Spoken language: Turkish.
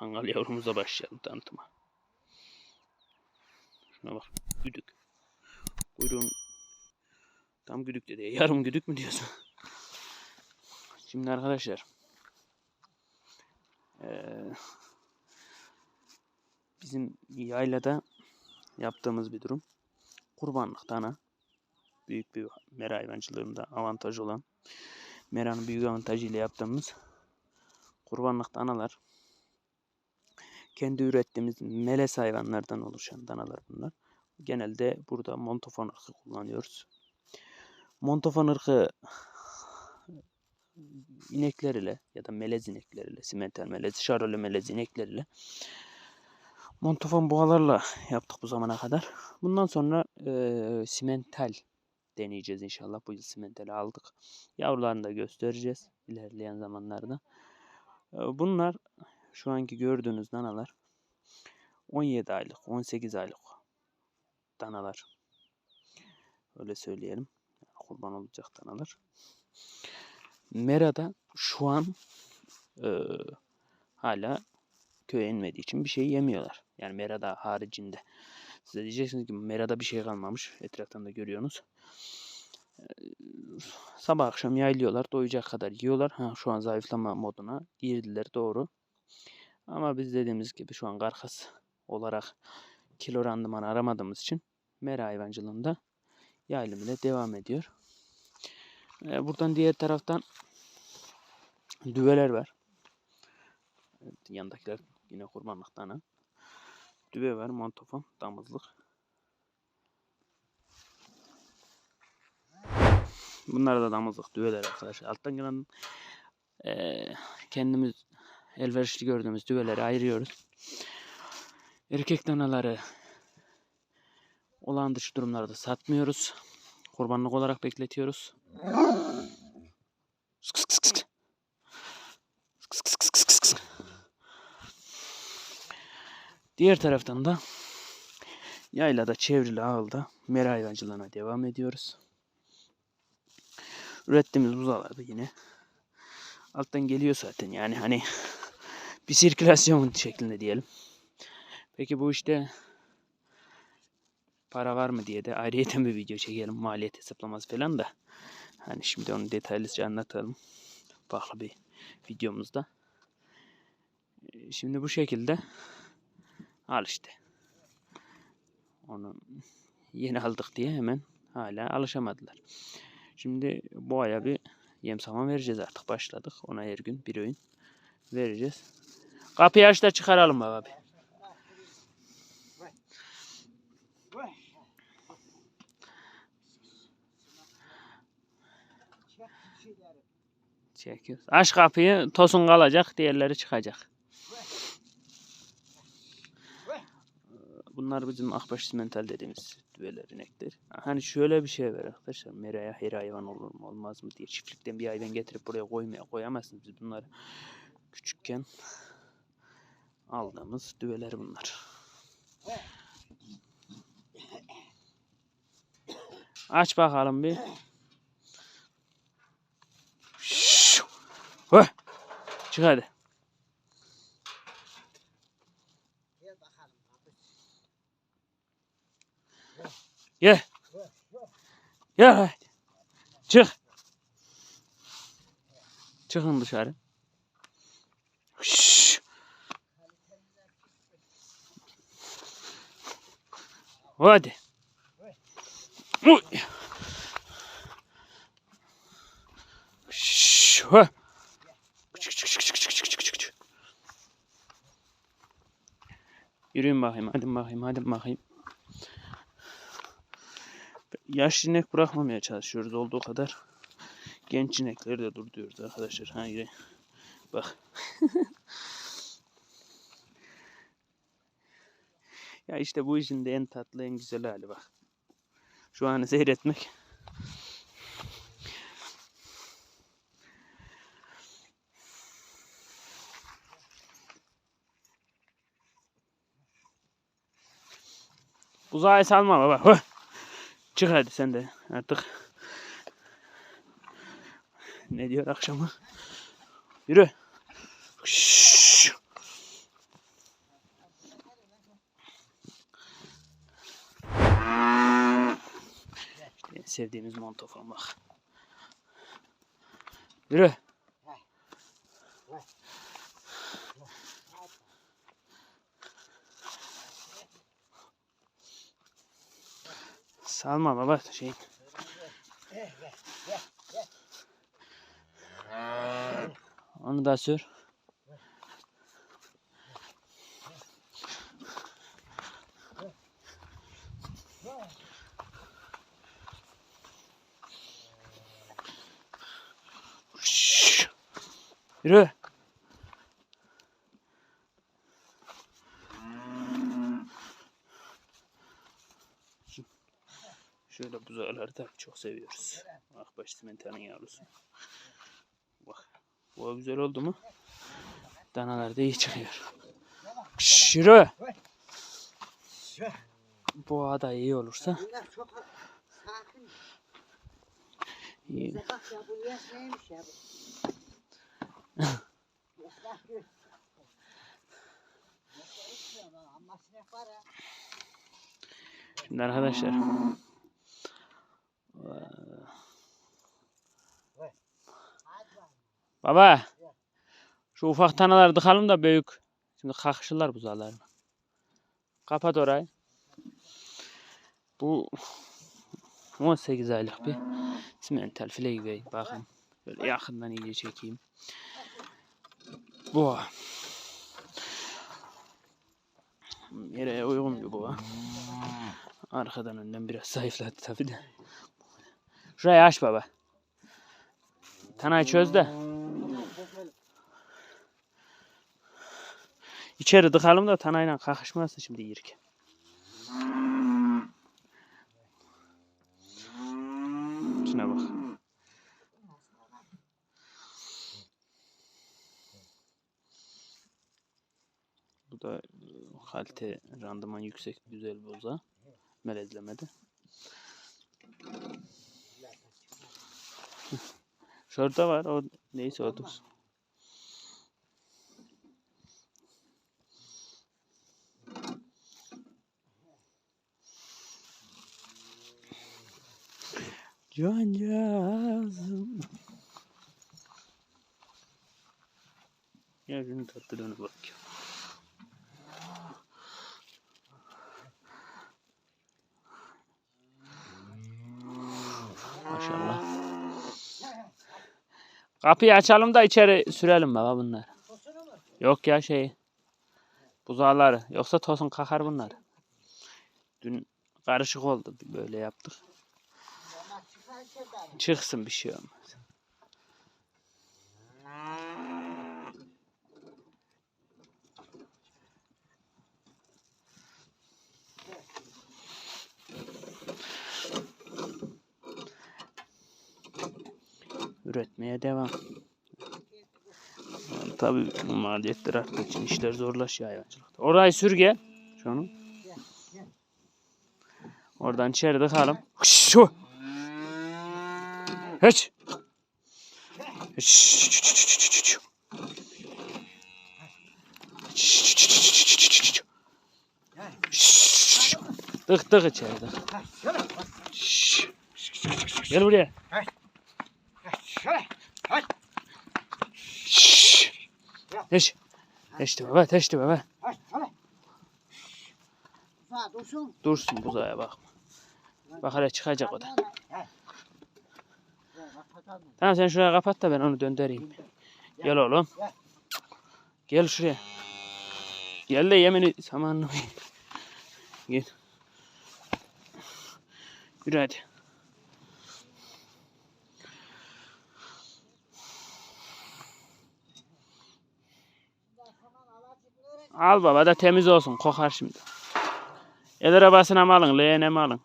Kangal yavrumuza başlayalım tanıtıma. Şuna bak. Güdük. Kuyruğun tam güdük dedi. Yarım güdük mü diyorsun? Şimdi arkadaşlar eee, bizim yaylada yaptığımız bir durum. Kurbanlık dana. Büyük bir mera hayvancılığında avantaj olan meranın büyük avantajıyla yaptığımız kurbanlık danalar kendi ürettiğimiz melez hayvanlardan oluşan danalar bunlar. Genelde burada montofon ırkı kullanıyoruz. Montofon ırkı inekler ile ya da melez inekler ile, simental melez, şarolü melez inekler ile montofon boğalarla yaptık bu zamana kadar. Bundan sonra eee simental deneyeceğiz inşallah. Bu yıl simentali aldık. Yavrularını da göstereceğiz ilerleyen zamanlarda. Bunlar şu anki gördüğünüz danalar 17 aylık, 18 aylık danalar. Öyle söyleyelim. Kurban olacak danalar. Mera'da şu an eee, hala köye inmediği için bir şey yemiyorlar. Yani Mera'da haricinde. Size diyeceksiniz ki Mera'da bir şey kalmamış. Etraftan da görüyorsunuz. Eee, Sabah akşam yaylıyorlar. Doyacak kadar yiyorlar. Ha, şu an zayıflama moduna girdiler doğru. Ama biz dediğimiz gibi şu an karkas olarak kilo randımanı aramadığımız için mera hayvancılığında yaylım ile devam ediyor. Ee, buradan diğer taraftan düveler var. Yandakiler yine kurbanlık dana. Düve var, montofon, damızlık. Bunlar da damızlık düveler arkadaşlar. Alttan gelen eee, kendimiz elverişli gördüğümüz düveleri ayırıyoruz. Erkek danaları olan dışı durumlarda satmıyoruz. Kurbanlık olarak bekletiyoruz. Diğer taraftan da yaylada çevrili ağılda mera hayvancılığına devam ediyoruz. Ürettiğimiz buzalar da yine alttan geliyor zaten yani hani bir sirkülasyon şeklinde diyelim. Peki bu işte para var mı diye de ayrıyeten bir video çekelim. Maliyet hesaplaması falan da. Hani şimdi onu detaylıca anlatalım. Farklı bir videomuzda. Ee, Şimdi bu şekilde al işte. Onu yeni aldık diye hemen hala alışamadılar. Şimdi bu aya bir yem saman vereceğiz artık başladık. Ona her gün bir öğün vereceğiz. Kapıyı aç da çıkaralım abi. Çekiyoruz. Aç kapıyı tosun kalacak diğerleri çıkacak. Bunlar bizim akbaş simental dediğimiz düveler inekler. Hani şöyle bir şey var arkadaşlar. Meraya her hayvan olur mu olmaz mı diye çiftlikten bir hayvan getirip buraya koymaya koyamazsınız. Biz bunları küçükken aldığımız düveler bunlar. Aç bakalım bir. Heh! Çık hadi. Gel. Gel hadi. Çık. Çıkın dışarı. Şşş. Hadi. Uy. Şşş. Heh. Çık, çık, çık, çık, çık, çık, çık, çık, çık. Yürüyün bakayım. Hadi bakayım. Hadi bakayım. Yaşlı inek bırakmamaya çalışıyoruz olduğu kadar. Genç inekleri de dur diyoruz arkadaşlar. Hayır. Bak. ya işte bu işin de en tatlı en güzel hali bak. Şu anı seyretmek. Uzağa salma baba. Çık hadi sen de artık. Ne diyor akşamı? Yürü. Şşş. Sevdiğimiz montofon bak. Yürü. Salma baba şey. Onu da sür. Yürü. Şöyle buzağları da çok seviyoruz. Akbaş simentanın yavrusu. Bak. Bu güzel oldu mu? Danalar da iyi çıkıyor. Şş, Yürü. Bu da iyi olursa iyi. Şimdi arkadaşlar. Baba. Şu ufak tanaları tıkalım da büyük. Şimdi kakışırlar buzağlarına. Kapat orayı. Bu 18 aylık bir simental file gibi. Bakın. Böyle yakından iyice çekeyim. Bu. Yere uygun bir bu. Arkadan önden biraz zayıfladı tabi de. Şurayı aç baba. Tanayı çöz de. İçeri tıkalım da tanayla kakışmasın şimdi yiyirken. Şuna bak. Bu da e, kalite, randıman yüksek, güzel boza. Melezlemede. Şurada var, o neyse o dursun. Cancağızım. Ya şunun tatlılığına bak ya. Kapıyı açalım da içeri sürelim baba bunlar. Yok ya şey. Buzağları. Yoksa tosun kakar bunlar. Dün karışık oldu. Böyle yaptık. Çıksın bir şey olmaz. Üretmeye devam. Tabii maliyetler arttığı için işler zorlaşıyor hayvancılıkta. Orayı sür gel. Şunu. Oradan içeri tıkalım. Şu. Hiç. Hiç. Tık tık içeri bak. Gel buraya. Şöyle. Hiç. Teşti baba, teşti baba. Dursun. Dursun buzağa bak. Bak hele çıkacak o da. Tamam sen şuraya kapat da ben onu döndüreyim. Gel oğlum. Gel. Şuraya. Gel de yemini samanını Gel. Yürü hadi. Al baba da temiz olsun kokar şimdi. El arabasına mı alın leğene mi alın?